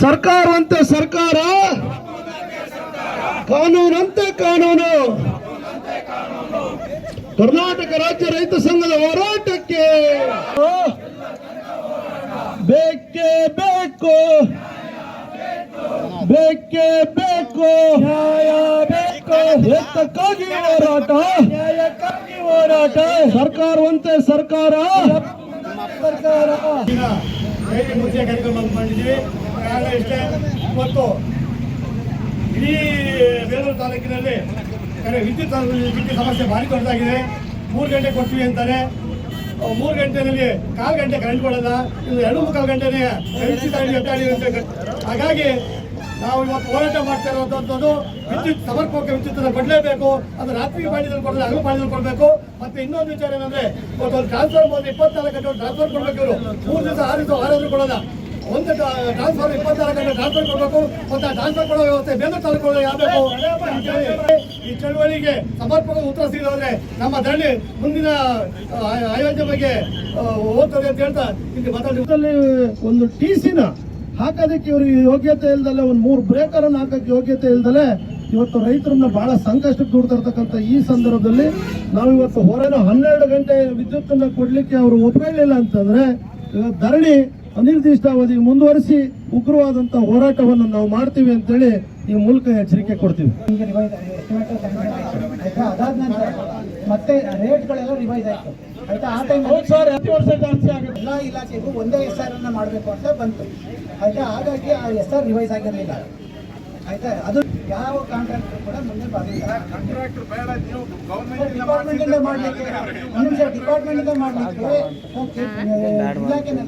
ಸರ್ಕಾರವಂತೆ ಸರ್ಕಾರ ಕಾನೂನಂತೆ ಕಾನೂನು. ಕರ್ನಾಟಕ ರಾಜ್ಯ ರೈತ ಸಂಘದ ಹೋರಾಟಕ್ಕೆ ಬೇಕೇ ಬೇಕು. ಬೇಕೇ ಬೇಕು. ನ್ಯಾಯ ಬೇಕು ಎತ್ತಕ್ಕಾಗಿ ಹೋರಾಟ ನ್ಯಾಯಕ್ಕಾಗಿ ಹೋರಾಟ ಸರ್ಕಾರವಂತೆ ಸರ್ಕಾರ ಸರ್ಕಾರ ಕಾರ್ಯಕ್ರಮ ಮಾಡಿದ್ವಿ ಕಾರಣ ಇಷ್ಟೇ. ಇವತ್ತು ಇಡೀ ಬೇಲೂರು ತಾಲೂಕಿನಲ್ಲಿ ವಿದ್ಯುತ್ ವಿದ್ಯುತ್ ಸಮಸ್ಯೆ ಭಾರಿ ದೊಡ್ಡದಾಗಿದೆ. ಮೂರು ಗಂಟೆ ಕೊಡ್ತೀವಿ ಅಂತಾರೆ. ಮೂರು ಗಂಟೆನಲ್ಲಿ ಕಾಲು ಗಂಟೆ ಕರೆಂಟ್ ಕೊಡಲ್ಲ ಇದು ಎರಡು ಮುಕ್ಕಾಲು ಗಂಟೆನೇ ಹಾಗಾಗಿ ನಾವು ಇವತ್ತು ಹೋರಾಟ ಮಾಡ್ತಾ ಇರುವಂಥದ್ದು ವಿದ್ಯುತ್ ಸಮರ್ಪಕ ವಿದ್ಯುತ್ ಕೊಡಲೇಬೇಕು. ಅದು ರಾತ್ರಿ ಬಾಡಿದಲ್ಲಿ ಕೊಡಲ್ಲ ಹಗಲು ಬಾಡಿದಲ್ಲಿ ಕೊಡಬೇಕು. ಮತ್ತೆ ಇನ್ನೊಂದು ವಿಚಾರ ಏನಂದ್ರೆ ಇವತ್ತು ಒಂದು ಟ್ರಾನ್ಸ್ಫರ್ ಒಂದು ಇಪ್ಪತ್ನಾಲ್ಕು ಗಂಟೆ ಟ್ರಾನ್ಸ್ಫರ್ ಕೊಡಬೇಕು ಮೂರು ದಿವಸ, ಆರು ದಿವಸ, ಆರಾದ್ರೂ ಕೊಡಲ್ಲ. ಒಂದು ಟ್ರಾನ್ಸ್ಫರ್ ಇಪ್ಪತ್ತಾರು ಗಂಟೆ ಟ್ರಾನ್ಸ್ಫರ್ ಕೊಡಬೇಕು. ಮತ್ತೆ ಆ ಟ್ರಾನ್ಸ್ಫರ್ ಕೊಡೋ ವ್ಯವಸ್ಥೆ ಬೇಗ ತಾಲೂಕುಗಳು ಯಾರಬೇಕು? ಈ ಚಳುವಳಿಗೆ ಸಮರ್ಪಕ ಉತ್ತರ ಸಿಗೋದ್ರೆ ನಮ್ಮ ಧರಣಿ ಮುಂದಿನ ಆಯೋಜನೆ ಬಗ್ಗೆ ಓದ್ತದೆ ಅಂತ ಹೇಳ್ತಾ ಇಲ್ಲಿ ಮಾತಾಡಿ ಒಂದು ಟಿ ಸಿನ ಹಾಕೋದಕ್ಕೆ ಇವರಿಗೆ ಯೋಗ್ಯತೆ ಇಲ್ದಲೆ ಒಂದು ಮೂರು ಬ್ರೇಕರ್ ಅನ್ನು ಹಾಕಕ್ಕೆ ಯೋಗ್ಯತೆ ಇಲ್ದಲೆ ಇವತ್ತು ರೈತರನ್ನ ಬಹಳ ಸಂಕಷ್ಟಕ್ಕೆ ದೂಡ್ತಿರ್ತಕ್ಕಂಥ ಈ ಸಂದರ್ಭದಲ್ಲಿ ನಾವು ಇವತ್ತು ಹೊರನ ಹನ್ನೆರಡು ಗಂಟೆ ವಿದ್ಯುತ್ತನ್ನು ಕೊಡಲಿಕ್ಕೆ ಅವರು ಒಪ್ಕೊಳ್ಳಿಲ್ಲ ಅಂತಂದ್ರೆ ಧರಣಿ ಅನಿರ್ದಿಷ್ಟಾವಧಿಗೆ ಮುಂದುವರಿಸಿ ಉಗ್ರವಾದಂಥ ಹೋರಾಟವನ್ನು ನಾವು ಮಾಡ್ತೀವಿ ಅಂತೇಳಿ ಈ ಮೂಲಕ ಎಚ್ಚರಿಕೆ ಕೊಡ್ತೀವಿ. ಮತ್ತೆ ರೇಟ್ಗಳೆಲ್ಲ ರಿವೈಸ್ ಆಯ್ತು. ಆಯ್ತಾ? ಆ ಟೈಮ್ ಸರ್ ಹತ್ತು ವರ್ಷ ಜಾಸ್ತಿ ಆಗುತ್ತೆ. ಎಲ್ಲ ಇಲಾಖೆಗೂ ಒಂದೇ ಎಸ್ ಆರ್ ಅನ್ನ ಮಾಡಬೇಕು ಅಂತ ಬಂತು. ಆಯ್ತಾ? ಹಾಗಾಗಿ ಆ ಎಸ್ ಆರ್ ರಿವೈಸ್ ಆಗಿರಲಿಲ್ಲ. ಆಯ್ತಾ? ಅದು ಯಾವ ಕಾಂಟ್ರಾಕ್ಟರ್ ಕೂಡ ಮುಂದೆ ಬರಲಿಲ್ಲ ಡಿಪಾರ್ಟ್ಮೆಂಟ್ ಇಂದ ಮಾಡ್ಲಿಕ್ಕೆ ಡಿಪಾರ್ಟ್ಮೆಂಟ್ ಇಂದ ಮಾಡ್ಲಿಕ್ಕೆ ಇಲಾಖೆನಲ್ಲಿ